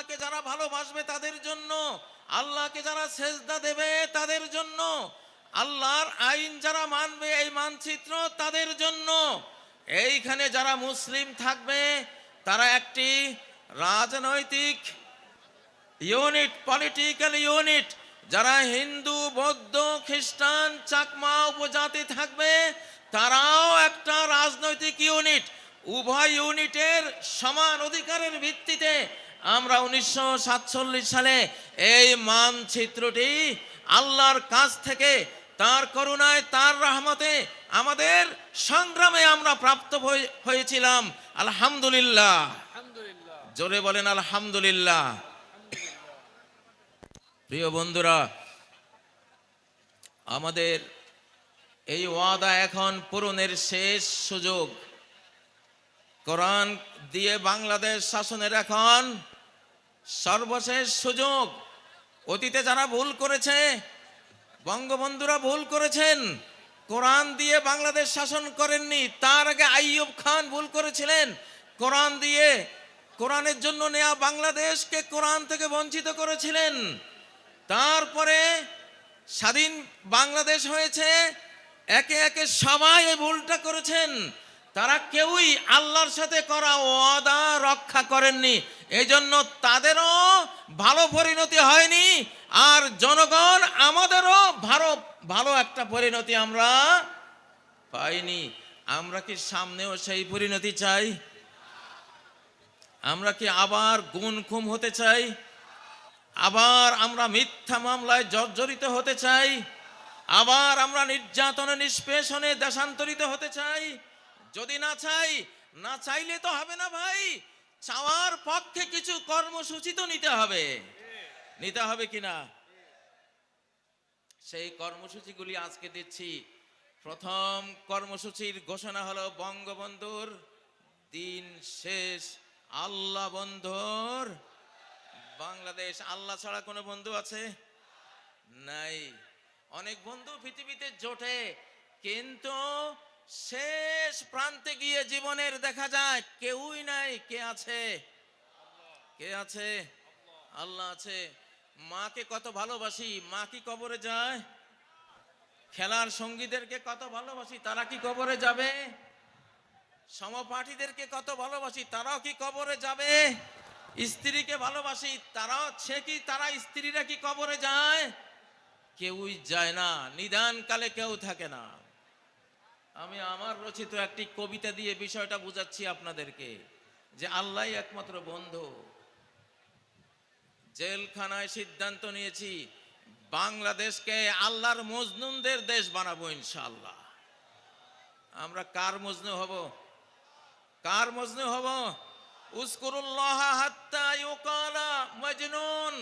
আল্লাহকে যারা ভালোবাসবে তাদের জন্য, আল্লাহকে যারা সেজদা দেবে তাদের জন্য, আল্লাহর আইন যারা মানবে এই মানচিত্র তাদের জন্য। এইখানে যারা মুসলিম থাকবে, তারা একটি রাজনৈতিক ইউনিট, পলিটিক্যাল ইউনিট, যারা হিন্দু, বৌদ্ধ, খ্রিস্টান, চাকমা উপজাতি থাকবে, তারাও একটা রাজনৈতিক ইউনিট। উভয় ইউনিটের সমান অধিকারের ভিত্তিতে আমরা উনিশশো সাতচল্লিশ সালে এই মানচিত্রটি আল্লাহর কাছ থেকে তার করুণায় তার রহমতে আমাদের সংগ্রামে আমরা প্রাপ্ত হয়ে- হয়েছিলাম। আলহামদুলিল্লাহ। জোরে বলেন আলহামদুলিল্লাহ। প্রিয় বন্ধুরা আমাদের এই ওয়াদা এখন পূরণের শেষ সুযোগ। কোরআন দিয়ে বাংলাদেশ শাসনের এখন সর্বশেষ সুযোগ। অতীতে যারা ভুল করেছে, বঙ্গবন্ধুরা ভুল করেছেন, কোরআন দিয়ে বাংলাদেশ শাসন করেননি, তার আগে আইয়ুব খান ভুল করেছিলেন। কোরআন দিয়ে, কোরআনের জন্য নেয়া বাংলাদেশকে কোরআন থেকে বঞ্চিত করেছিলেন। তারপরে স্বাধীন বাংলাদেশ হয়েছে, একে একে সবাই এই ভুলটা করেছেন। তারা কেউই আল্লাহর সাথে করা ওয়াদা রক্ষা করেননি। এই জন্য তাদেরও ভালো পরিণতি হয়নি, আর জনগণ আমাদেরও ভালো ভালো একটা পরিণতি আমরা পাইনি। আমরা কি সামনেও সেই পরিণতি চাই? আমরা কি আবার গুণ খুম হতে চাই? আবার আমরা মিথ্যা মামলায় জর্জরিত হতে চাই? আবার আমরা নির্যাতনে, নিষ্পেষণে দেশান্তরিত হতে চাই? যদি না চাই, না চাইলে তো হবে না ভাই। চাওয়ার পক্ষে কিছু কর্মসূচি তো নিতে হবে। নিতে হবে কিনা সেই কর্মসূচিগুলি আজকে দিচ্ছি। প্রথম কর্মসূচির ঘোষণা হলো, বঙ্গবন্ধুর দিন শেষ আল্লাহ বন্ধুর বাংলাদেশ। আল্লাহ ছাড়া কোনো বন্ধু আছে? নাই। অনেক বন্ধু পৃথিবীতে জোটে, কিন্তু শেষ প্রান্তে গিয়ে জীবনের দেখা যায়, কেউই নাই, কে আছে? কে আছে? আল্লাহ আছে। মাকে কত ভালোবাসি, মা কি কবরে যায়? খেলার সঙ্গীদেরকে কত ভালোবাসি, তারা কি কবরে যাবে? সমপাঠীদেরকে কত ভালোবাসি, তারাও কি কবরে যাবে? স্ত্রীকে ভালোবাসি, তারাও, সে কি, তারা স্ত্রীরা কি কবরে যায়? কেউই যায় না নিদান কালে কেউ থাকে না। আমি আমার রচিত একটি কবিতা দিয়ে বিষয়টা বুঝাচ্ছি আপনাদেরকে, যে আল্লাহ একমাত্র বন্ধু। জেলখানায় সিদ্ধান্ত নিয়েছি, বাংলাদেশকে আল্লাহর মজনুনদের দেশ বানাবো ইনশাআল্লাহ। আমরা কার মজনু হব? কার মজনু হব? মজনুন।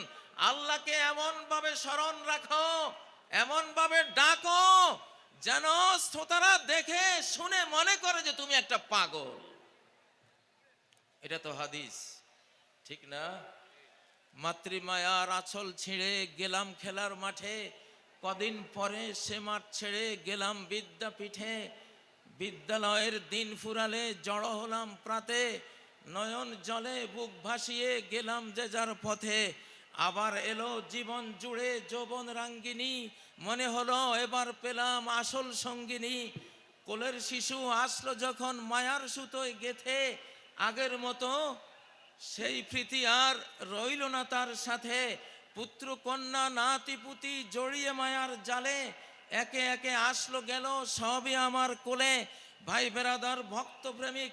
আল্লাহকে এমন ভাবে স্মরণ রাখো এমন ভাবে ডাকো যেন শ্রোতারা দেখে, শুনে মনে করে যে তুমি একটা পাগল। এটা তো হাদিস, ঠিক না? মাতৃমায়ার আঁচল ছিঁড়ে গেলাম খেলার মাঠে, কদিন পরে সে মাঠ ছেড়ে গেলাম বিদ্যাপীঠে, বিদ্যালয়ের দিন ফুরালে জড়ো হলাম প্রাতে, নয়ন জলে বুক ভাসিয়ে গেলাম যে যার পথে আবার এলো জীবন জুড়ে যৌবন রাঙ্গিনী। মনে হলো এবার পেলাম আসল সঙ্গিনী। কোলের শিশু আসলো যখন মায়ার সুতোয় গেথে। আগের মতো সেই প্রীতি আর রইল না তার সাথে। পুত্র, কন্যা, নাতি, পুতি জড়িয়ে মায়ার জালে। একে একে আসলো গেল সবই আমার কোলে। ভাই বেরাদার ভক্ত প্রেমিক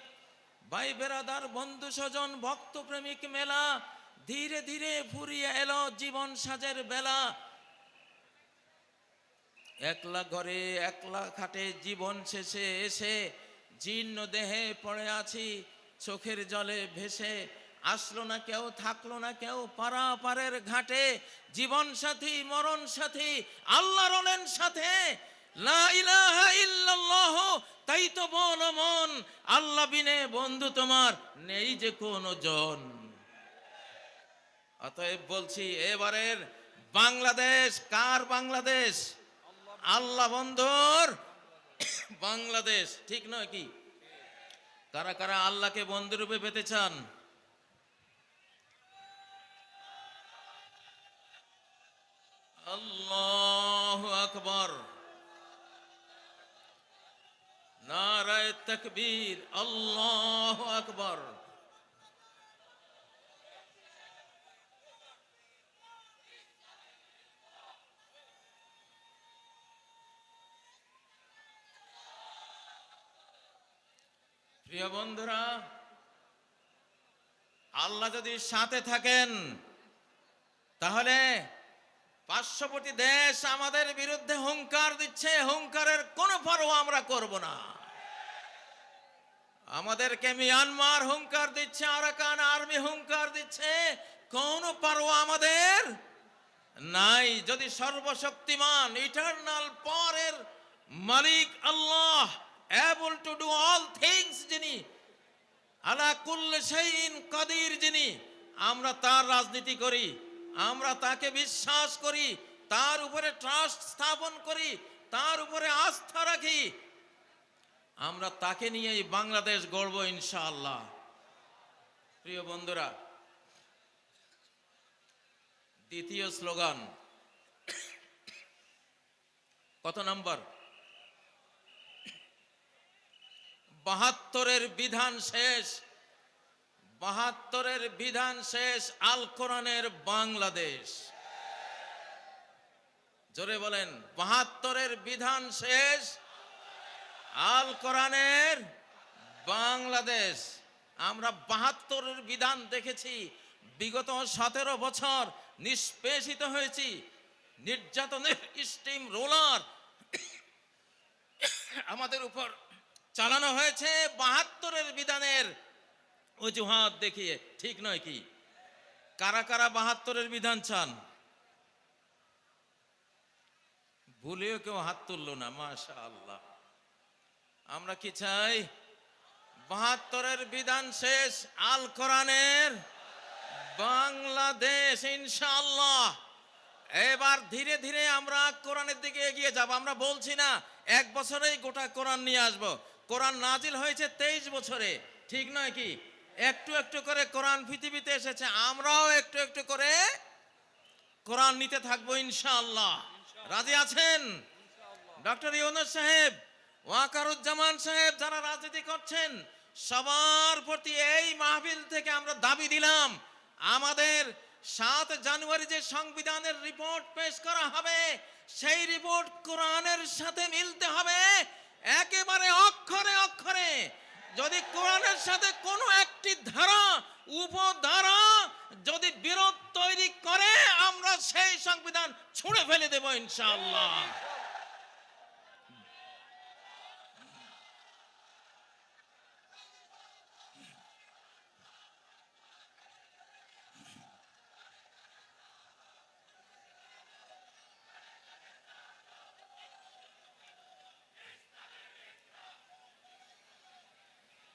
ভাই বেরাদার বন্ধু স্বজন ভক্ত প্রেমিক মেলা। ধীরে ধীরে ফুরিয়ে এলো জীবন সাজের বেলা। একলা ঘরে, একলা খাটে জীবন শেষে এসে জীর্ণ দেহে পড়ে আছি, চোখের জলে ভেসে আসলো না কেউ, থাকল না কেউ, পারাপারের ঘাটে জীবন সাথী, মরণ সাথী আল্লাহ রলেন সাথে। তাই তো বল মন আল্লাহ বিনে বন্ধু তোমার নেই যে কোনো জন। অতএব বলছি, এবারের বাংলাদেশ, কার বাংলাদেশ? আল্লাহ বন্ধুর বাংলাদেশ, ঠিক নয় কি? কারা কারা আল্লাহকে বন্ধুরূপে পেতে চান? আল্লাহ আকবর। নারায় তকবীর, আল্লাহ আকবর। প্রিয় বন্ধুরা, আল্লাহ যদি সাথে থাকেন, তাহলে পার্শ্ববর্তী দেশ আমাদের বিরুদ্ধে হুঙ্কার দিচ্ছে, হুঙ্কারের কোনো পরোয়া আমরা করব না। আমাদেরকে মিয়ানমার হুঙ্কার দিচ্ছে, আরাকান আর্মি হুঙ্কার দিচ্ছে, কোন পরোয়া আমাদের নাই। যদি সর্বশক্তিমান ইটারনাল পরের মালিক Allah able to do all things যিনি। আলা কুল্লে শাইইন কাদির, যিনি। আমরা তার রাজনীতি করি, আমরা তাকে বিশ্বাস করি, তার উপরে ট্রাস্ট স্থাপন করি, তার উপরে আস্থা রাখি। আমরা তাকে নিয়েই বাংলাদেশ গড়ব ইনশাআল্লাহ। প্রিয় বন্ধুরা, দ্বিতীয় স্লোগান। কত নাম্বার? বাহাত্তরের বিধান শেষ। বাহাত্তরের বিধান শেষ আল কোরআনের বাংলাদেশ। জোরে বলেন, বাহাত্তরের বিধান শেষ আল কোরআনের বাংলাদেশ। আমরা বাহাত্তরের বিধান দেখেছি, বিগত সতেরো বছর নিষ্পেষিত হয়েছি, নির্যাতনের স্টিম রোলার। আমাদের উপর চালানো হয়েছে বাহাত্তরের বিধানের অজুহাত দেখিয়ে, ঠিক নয় কি? কারা কারা বাহাত্তরের বিধান চান? ভুলেও কেউ হাত তুললো না মাশা আল্লাহ আমরা কি চাই? বাহাত্তরের বিধান শেষ, আল কোরআনের বাংলাদেশ, ইনশাআল্লাহ। এবার ধীরে ধীরে আমরা কোরআনের দিকে এগিয়ে যাব, আমরা বলছি না, এক বছরেই গোটা কোরআন নিয়ে আসব। কোরআন নাজিল হয়েছে তেইশ বছরে। ঠিক নয় কি? একটু একটু করে কোরআন পৃথিবীতে এসেছে, আমরাও একটু একটু করে কোরআন নিতে থাকব ইনশাআল্লাহ। রাজি আছেন? ডক্টর ইউনুস সাহেব, ওয়াকারুজ্জামান সাহেব যারা রাজনীতি করছেন, সবার প্রতি এই মাহফিল থেকে আমরা দাবি দিলাম, আমাদের সাত জানুয়ারি যে সংবিধানের রিপোর্ট পেশ করা হবে, সেই রিপোর্ট কোরআনের সাথে মিলতে হবে। একেবারে অক্ষরে অক্ষরে। যদি কোরআনের সাথে কোনো একটি ধারা, উপধারা যদি বিরোধ তৈরি করে, আমরা সেই সংবিধান ছুঁড়ে ফেলে দেব ইনশাআল্লাহ।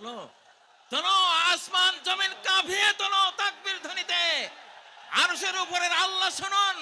তোলো তোলো আসমান জমিন কাঁপিয়ে তোলো তাকবীর ধ্বনিতে। আরশের উপরের আল্লাহ শুনুন।